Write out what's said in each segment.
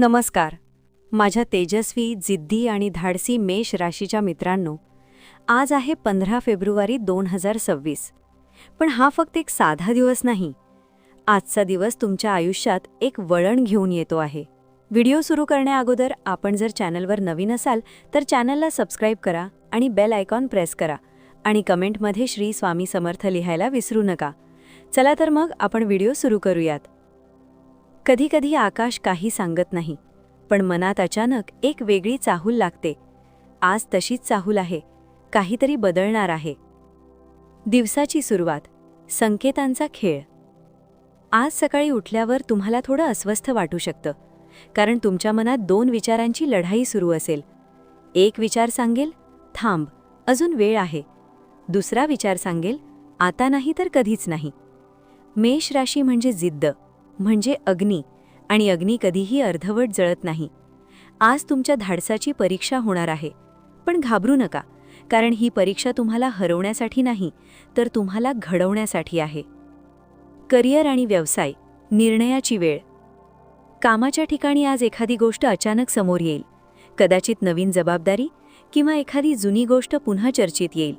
नमस्कार. माझ्या तेजस्वी जिद्दी आणि धाडसी मेष राशीच्या मित्रांनो आज आहे पंधरा फेब्रुवारी दोन हजार सव्वीस. पण हा फक्त एक साधा दिवस नाही. आजचा दिवस तुमच्या आयुष्यात एक वळण घेऊन येतो आहे. व्हिडिओ सुरू करण्याअगोदर आपण जर चॅनलवर नवीन असाल तर चॅनलला सबस्क्राईब करा आणि बेल आयकॉन प्रेस करा आणि कमेंटमध्ये श्री स्वामी समर्थ लिहायला विसरू नका. चला तर मग आपण व्हिडिओ सुरू करूयात. कधीकधी आकाश काही सांगत नाही पण मनात अचानक एक वेगळी चाहूल लागते. आज तशीच चाहूल आहे काहीतरी बदलणार आहे. दिवसाची सुरुवात संकेतांचा खेळ. आज सकाळी उठल्यावर तुम्हाला थोडं अस्वस्थ वाटू शकतं कारण तुमच्या मनात दोन विचारांची लढाई सुरू असेल. एक विचार सांगेल थांब अजून वेळ आहे. दुसरा विचार सांगेल आता नाही तर कधीच नाही. मेष राशी म्हणजे जिद्द. म्हणजे अग्नी. आणि अग्नी कधीही अर्धवट जळत नाही. आज तुमच्या धाडसाची परीक्षा होणार आहे. पण घाबरू नका कारण ही परीक्षा तुम्हाला हरवण्यासाठी नाही तर तुम्हाला घडवण्यासाठी आहे. करिअर आणि व्यवसाय निर्णयाची वेळ. कामाच्या ठिकाणी आज एखादी गोष्ट अचानक समोर येईल. कदाचित नवीन जबाबदारी किंवा एखादी जुनी गोष्ट पुन्हा चर्चेत येईल.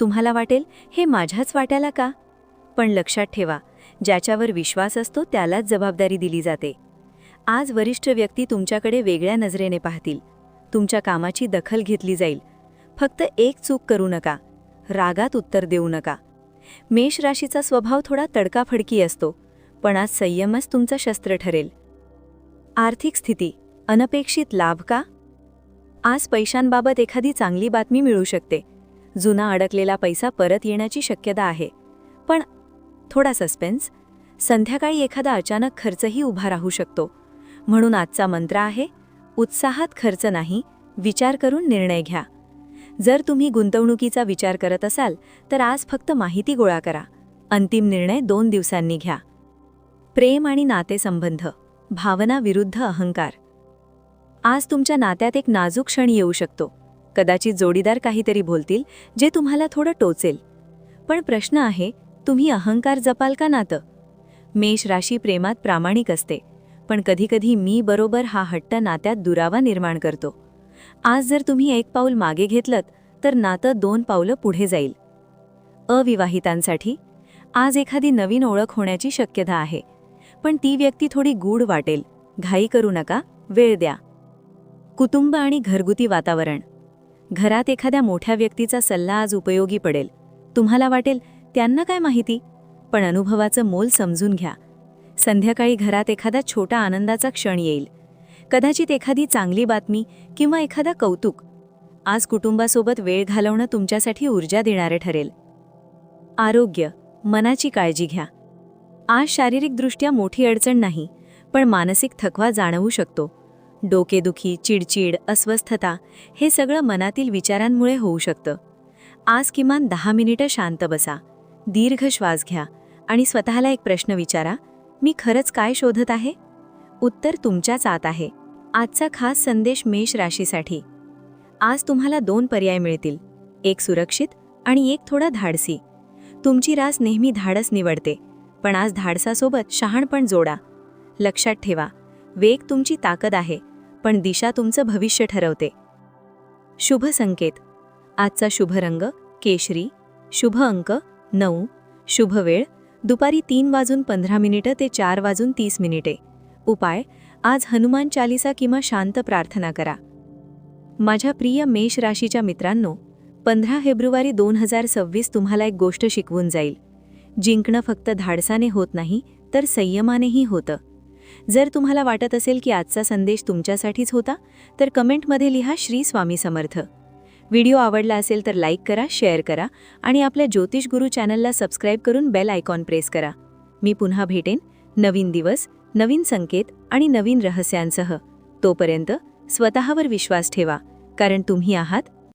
तुम्हाला वाटेल हे माझ्याच वाट्याला का? पण लक्षात ठेवा ज्याच्यावर विश्वास असतो त्यालाच जबाबदारी दिली जाते. आज वरिष्ठ व्यक्ती तुमच्याकडे वेगळ्या नजरेने पाहतील. तुमच्या कामाची दखल घेतली जाईल. फक्त एक चूक करू नका. रागात उत्तर देऊ नका. मेष राशीचा स्वभाव थोडा तडकाफडकी असतो पण आज संयमच तुमचं शस्त्र ठरेल. आर्थिक स्थिती अनपेक्षित लाभ का? आज पैशांबाबत एखादी चांगली बातमी मिळू शकते. जुना अडकलेला पैसा परत येण्याची शक्यता आहे. पण थोडा सस्पेन्स संध्याकाळी एखादा अचानक खर्चही उभा राहू शकतो. म्हणून आजचा मंत्र आहे उत्साहात खर्च नाही विचार करून निर्णय घ्या. जर तुम्ही गुंतवणुकीचा विचार करत असाल तर आज फक्त माहिती गोळा करा. अंतिम निर्णय दोन दिवसांनी घ्या. प्रेम आणि नातेसंबंध. भावना विरुद्ध अहंकार. आज तुमच्या नात्यात एक नाजूक क्षण येऊ शकतो. कदाचित जोडीदार काहीतरी बोलतील जे तुम्हाला थोडं टोचेल. पण प्रश्न आहे तुम्ही अहंकार जपाल का नातं? मेष राशी प्रेमात प्रामाणिक असते पण कधीकधी मी बरोबर हा हट्ट नात्यात दुरावा निर्माण करतो. आज जर तुम्ही एक पाऊल मागे घेतलं तर नातं दोन पावलं पुढे जाईल. अविवाहितांसाठी आज एखादी नवीन ओळख होण्याची शक्यता आहे पण ती व्यक्ती थोडी गूढ वाटेल घाई करू नका वेळ द्या. कुटुंब आणि घरगुती वातावरण. घरात एखाद्या मोठ्या व्यक्तीचा सल्ला आज उपयोगी पडेल. तुम्हाला वाटेल त्यांना काय माहिती? पण अनुभवाचं मोल समजून घ्या. संध्याकाळी घरात एखादा छोटा आनंदाचा क्षण येईल. कदाचित एखादी चांगली बातमी किंवा एखादा कौतुक. आज कुटुंबासोबत वेळ घालवणं तुमच्यासाठी ऊर्जा देणारे ठरेल. आरोग्य मनाची काळजी घ्या. आज शारीरिकदृष्ट्या मोठी अडचण नाही पण मानसिक थकवा जाणवू शकतो. डोकेदुखी चिडचिड अस्वस्थता हे सगळं मनातील विचारांमुळे होऊ शकतं. आज किमान दहा मिनिटं शांत बसा. दीर्घ श्वास घ्या आणि स्वतःला एक प्रश्न विचारा मी खरंच काय शोधत आहे? उत्तर तुमच्याच आत आहे. आजचा खास संदेश मेष राशीसाठी. आज तुम्हाला दोन पर्याय मिळतील. एक सुरक्षित आणि एक थोडा धाडसी. तुमची रास नेहमी धाडस निवडते पण आज धाडसासोबत शहाणपण जोडा. लक्षात ठेवा वेग तुमची ताकद आहे पण दिशा तुमचं भविष्य ठरवते. शुभ संकेत. आजचा शुभ रंग केशरी. शुभ अंक नऊ शुभ वेळ दुपारी तीन वाजून पंधरा मिनिटं ते चार वाजून तीस मिनिटे. उपाय आज हनुमान चालिसा किंवा शांत प्रार्थना करा. माझ्या प्रिय मेष राशीच्या मित्रांनो पंधरा फेब्रुवारी दोन हजार सव्वीस तुम्हाला एक गोष्ट शिकवून जाईल. जिंकणं फक्त धाडसाने होत नाही तर संयमानेही होतं. जर तुम्हाला वाटत असेल की आजचा संदेश तुमच्यासाठीच होता तर कमेंटमध्ये लिहा श्री स्वामी समर्थ. व्हिडिओ आवडला असेल तर लाईक करा शेअर करा आणि आपल्या ज्योतिष गुरु चॅनलला सबस्क्राईब करून बेल आयकॉन प्रेस करा. मी पुन्हा भेटेन नवीन दिवस नवीन संकेत आणि नवीन रहस्यांसह. तोपर्यंत स्वतःवर विश्वास ठेवा कारण तुम्ही आहात